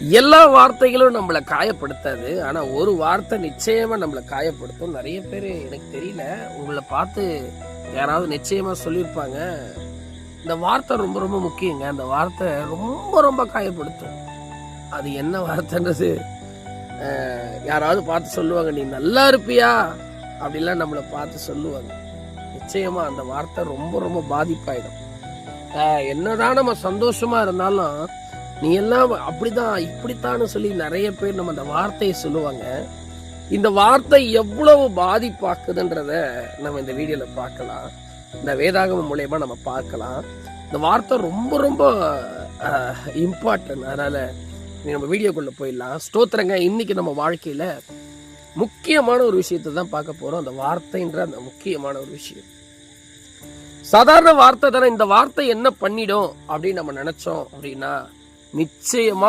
எல்லா வார்த்தைகளும் நம்மளை காயப்படுத்தாது. ஆனால் ஒரு வார்த்தை நிச்சயமாக நம்மளை காயப்படுத்தும். நிறைய பேர் எனக்கு தெரியல. உங்களை பார்த்து யாராவது நிச்சயமா சொல்லியிருப்பாங்க. இந்த வார்த்தை ரொம்ப ரொம்ப முக்கியங்க. அந்த வார்த்தை ரொம்ப ரொம்ப காயப்படுத்தும். அது என்ன வார்த்தைன்றது யாராவது பார்த்து சொல்லுவாங்க. நீ நல்லா இருப்பியா? அப்படிலாம் நம்மளை பார்த்து சொல்லுவாங்க. நிச்சயமா அந்த வார்த்தை ரொம்ப ரொம்ப பாதிப்பாயிடும். என்னதான் நம்ம சந்தோஷமா இருந்தாலும் நீ எல்லாம் அப்படிதான் இப்படித்தான்னு சொல்லி நிறைய பேர் நம்ம அந்த வார்த்தையை சொல்லுவாங்க. இந்த வார்த்தை எவ்வளவு பாதிப்பாக்குதுன்றத நம்ம இந்த வீடியோல பார்க்கலாம். இந்த வேதாகமம் மூலயமா நம்ம பார்க்கலாம். இந்த வார்த்தை ரொம்ப ரொம்ப இம்பார்ட்டன்ட் அதனால நீ நம்ம வீடியோக்குள்ள போயிடலாம். ஸ்தோத்திரங்க இன்னைக்கு நம்ம வாழ்க்கையில முக்கியமான ஒரு விஷயத்தை தான் பார்க்க போறோம். அந்த வார்த்தைன்ற அந்த முக்கியமான ஒரு விஷயம். சாதாரண வார்த்தை தானே இந்த வார்த்தை என்ன பண்ணிடும் அப்படின்னு நம்ம நினைச்சோம் அப்படின்னா நிச்சயமா